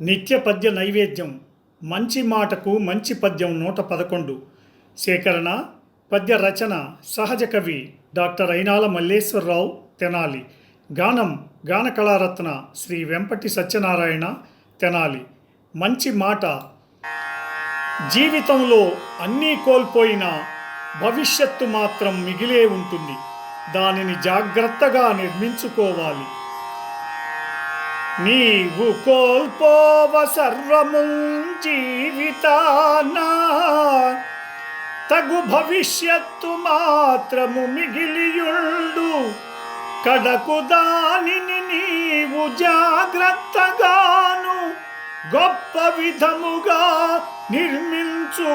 నిత్య పద్య నైవేద్యం మంచి మాటకు మంచి పద్యం నూట పదకొండు. సేకరణ పద్య రచన సహజ కవి డాక్టర్ అయినాల మల్లేశ్వరరావు తెనాలి. గానం గాన కళారత్న శ్రీ వెంపటి సత్యనారాయణ తెనాలి. మంచి మాట. జీవితంలో అన్నీ కోల్పోయినా భవిష్యత్తు మాత్రం మిగిలే ఉంటుంది. దానిని జాగ్రత్తగా నిర్మించుకోవాలి. నీవు కోల్పోవ సర్వము జీవితాన. తగు భవిష్యత్తు మాత్రము మిగిలియుండు. కడకు దానిని నీవు జాగ్రత్తగాను. గొప్ప విధముగా నిర్మించుకొనగవలయూ